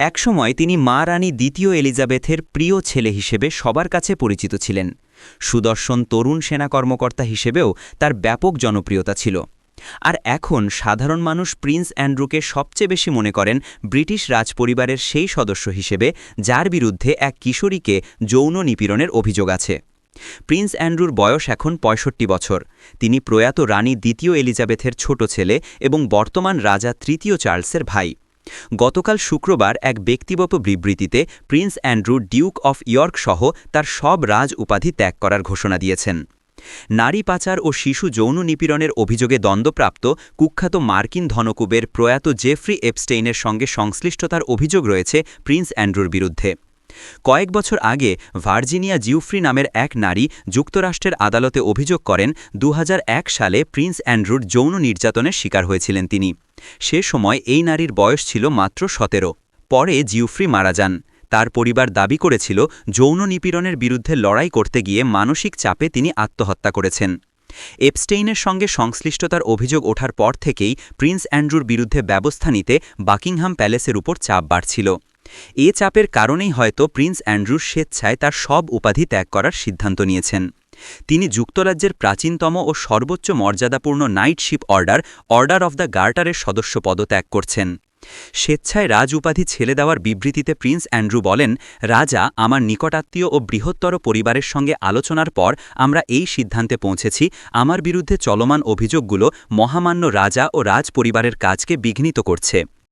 একসময় তিনি মা রানী দ্বিতীয় এলিজাবেথের প্রিয় ছেলে হিসেবে সবার কাছে পরিচিত ছিলেন। সুদর্শন তরুণ সেনা কর্মকর্তা হিসেবেও তার ব্যাপক জনপ্রিয়তা ছিল। আর এখন সাধারণ মানুষ প্রিন্স অ্যান্ড্রুকে সবচেয়ে বেশি মনে করেন ব্রিটিশ রাজপরিবারের সেই সদস্য হিসেবে, যার বিরুদ্ধে এক কিশোরীকে যৌন নিপীড়নের অভিযোগ আছে। প্রিন্স অ্যান্ড্রুর বয়স এখন পঁয়ষট্টি বছর। তিনি প্রয়াত রানী দ্বিতীয় এলিজাবেথের ছোট ছেলে এবং বর্তমান রাজা তৃতীয় চার্লসের ভাই। গতকাল শুক্রবার এক ব্যক্তিগত বিবৃতিতে Prince Andrew Duke of York সহ তার সব রাজ উপাধি ত্যাগ করার ঘোষণা দিয়েছেন। নারী পাচার ও শিশু যৌন নিপীড়নের অভিযোগে দ্বন্দ্বপ্রাপ্ত কুখ্যাত মার্কিন ধনকুবের প্রয়াত জেফ্রি এপস্টেইনের সঙ্গে সংশ্লিষ্টতার অভিযোগ রয়েছে প্রিন্স অ্যান্ড্রুর বিরুদ্ধে। কয়েক বছর আগে ভার্জিনিয়া জিউফ্রি নামের এক নারী যুক্তরাষ্ট্রের আদালতে অভিযোগ করেন দু হাজার এক সালে প্রিন্স অ্যান্ড্রুর যৌন নির্যাতনের শিকার হয়েছিলেন তিনি। সে সময় এই নারীর বয়স ছিল মাত্র সতেরো। পরে জিউফ্রি মারা যান। তার পরিবার দাবি করেছিল, যৌন নিপীড়নের বিরুদ্ধে লড়াই করতে গিয়ে মানসিক চাপে তিনি আত্মহত্যা করেছেন। এপস্টেইনের সঙ্গে সংশ্লিষ্টতার অভিযোগ ওঠার পর থেকেই প্রিন্স অ্যান্ড্রুর বিরুদ্ধে ব্যবস্থা নিতে বাকিংহাম প্যালেসের উপর চাপ বাড়ছিল। এ চাপের কারণেই হয়তো প্রিন্স অ্যান্ড্রু স্বেচ্ছায় তার সব উপাধি ত্যাগ করার সিদ্ধান্ত নিয়েছেন। তিনি যুক্তরাজ্যের প্রাচীনতম ও সর্বোচ্চ মর্যাদাপূর্ণ knightship order order of the গার্টারের সদস্য পদত্যাগ করছেন। স্বেচ্ছায় রাজ উপাধি ছেলে দেওয়ার বিবৃতিতে প্রিন্স অ্যান্ড্রু বলেন, রাজা আমার নিকটাত্মীয় ও বৃহত্তর পরিবারের সঙ্গে আলোচনার পর আমরা এই সিদ্ধান্তে পৌঁছেছি, আমার বিরুদ্ধে চলমান অভিযোগগুলো মহামান্য রাজা ও রাজ পরিবারের কাজকে বিঘ্নিত করছে।